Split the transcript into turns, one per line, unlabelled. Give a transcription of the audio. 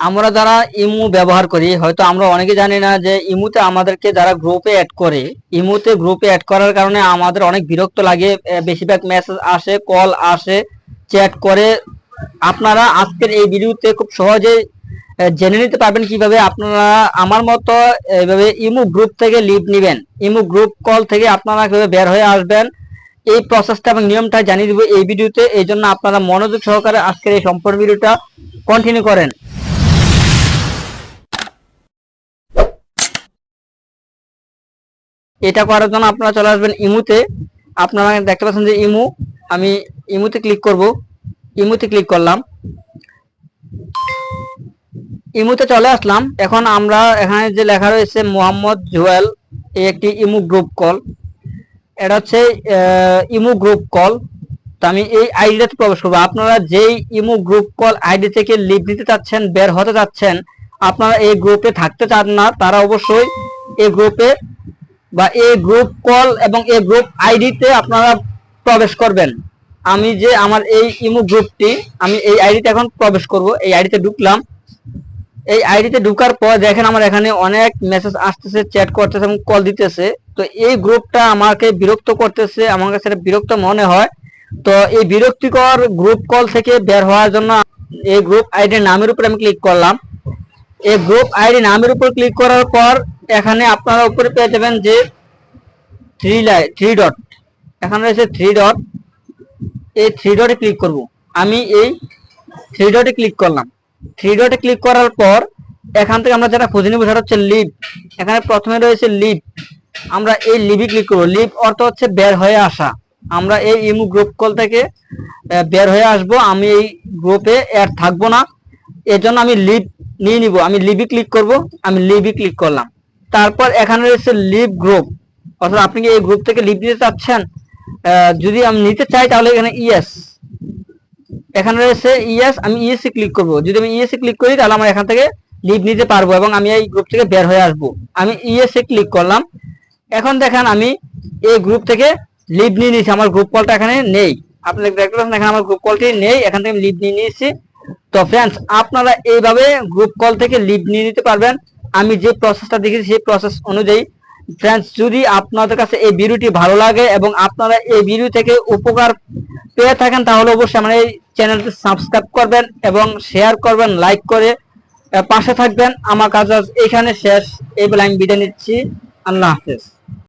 আমরা যারা ইমু ব্যবহার করি, হয়তো আমরা অনেকে জানি না যে ইমুতে আমাদেরকে যারা গ্রুপে অ্যাড করে, ইমুতে গ্রুপে অ্যাড করার কারণে আমাদের অনেক বিরক্ত লাগে বেশিরভাগ মেসেজ আসে কল আসে চ্যাট করে। আপনারা আজকের এই ভিডিওতে খুব সহজে জেনে নিতে পারবেন কীভাবে আপনারা আমার মতো এইভাবে ইমু গ্রুপ থেকে লিভ নেবেন। ইমু গ্রুপ কল থেকে আপনারা কীভাবে বের হয়ে আসবেন, এই প্রসেসটা এবং নিয়মটা জানিয়ে দেবো এই ভিডিওতে। এই জন্য আপনারা মনোযোগ সহকারে আজকের এই সম্পূর্ণ ভিডিওটা কন্টিনিউ করেন। এটা করার জন্য আপনারা চলে আসবেন ইমুতে। আপনারা দেখতে পাচ্ছেন যে ইমু, আমি ইমুতে ক্লিক করব। ইমুতে ক্লিক করলাম। ইমুতে চলে আসলাম। এখন আমরা এখানে যে লেখা রয়েছে, মোহাম্মদ জুয়েল এই একটি ইমু গ্রুপ কল এটা হচ্ছে ইমু গ্রুপ কল তো আমি এই আইডিটাতে প্রবেশ করব। আপনারা যেই ইমু গ্রুপ কল আইডি থেকে লিভ দিতে চাচ্ছেন, বের হতে চাচ্ছেন, আপনারা এই গ্রুপে থাকতে চান না, তারা অবশ্যই এই গ্রুপে বা এই গ্রুপ কল এবং এই গ্রুপ আইডিতে আপনারা প্রবেশ করবেন। আমি যে আমার এই ইমু গ্রুপটি আমি এই আইডিতে এখন প্রবেশ করব। এই আইডিতে ঢুকলাম। এই আইডিতে ঢুকার পর দেখেন আমার এখানে অনেক মেসেজ আসতেছে চ্যাট করতেছে এবং কল দিতেছে। তো এই গ্রুপটা আমাকে বিরক্ত করতেছে, আমার কাছে বিরক্ত মনে হয়। তো এই বিরক্তিকর গ্রুপ কল থেকে বের হওয়ার জন্য এই গ্রুপ আইডির নামের উপরে আমি ক্লিক করলাম। এই গ্রুপ আইডি নামের উপর ক্লিক করার পর এখানে আপনারা উপরে পেয়ে যাবেন যে থ্রি লাই থ্রি ডট এখানে রয়েছে থ্রি ডট এই থ্রি ডটে ক্লিক করব। আমি এই থ্রি ডটে ক্লিক করলাম। থ্রি ডটে ক্লিক করার পর এখান থেকে আমরা যেটা খুঁজে নিব সেটা হচ্ছে লিভ এখানে প্রথমে রয়েছে লিভ আমরা এই লিভে ক্লিক করব। লিভ অর্থ হচ্ছে বের হয়ে আসা। আমরা এই ইমু গ্রুপ কল থেকে বের হয়ে আসব। আমি এই গ্রুপে অ্যাড থাকব না। এর জন্য আমি লিভ নিয়ে নিব। আমি লিভে ক্লিক করব। আমি লিভে ক্লিক করলাম। তারপর এখানে রয়েছে লিভ গ্রুপ অর্থাৎ আপনি কি এই গ্রুপ থেকে লিভ দিতে চাচ্ছেন? যদি আমি নিতে চাই তাহলে এখানে ইয়েস এখানে রয়েছে ইয়েস আমি ইয়েস ক্লিক করব। যদি আমি ইয়েস ক্লিক করি তাহলে আমার এখান থেকে লিভ নিতে পারব এবং আমি এই গ্রুপ থেকে বের হয়ে আসব। আমি ইয়েস ক্লিক করলাম। এখন দেখেন আমি এই গ্রুপ থেকে লিভ নিয়ে নিয়েছি। আমার গ্রুপ কলটা এখানে নেই। আপনি দেখতে পাচ্ছেন এখানে আমার গ্রুপ কলটি নেই। এখান থেকে লিভ নিয়ে নিয়েছি। তো ফ্রেন্ডস আপনারা এইভাবে গ্রুপ কল থেকে লিভ নিয়ে নিতে পারবেন। আমি যে প্রসেসটা দেখেছি, সেই প্রসেস অনুযায়ী ফ্রেন্ডস যদি আপনাদের কাছে এই ভিডিওটি ভালো লাগে এবং আপনারা এই ভিডিও থেকে উপকার পেয়ে থাকেন, তাহলে অবশ্যই আমার এই চ্যানেলটি সাবস্ক্রাইব করবেন এবং শেয়ার করবেন লাইক করে পাশে থাকবেন। আমার কাজ এখানে শেষ। এই বলে আমি বিদায় নিচ্ছি। আল্লাহ হাফেজ।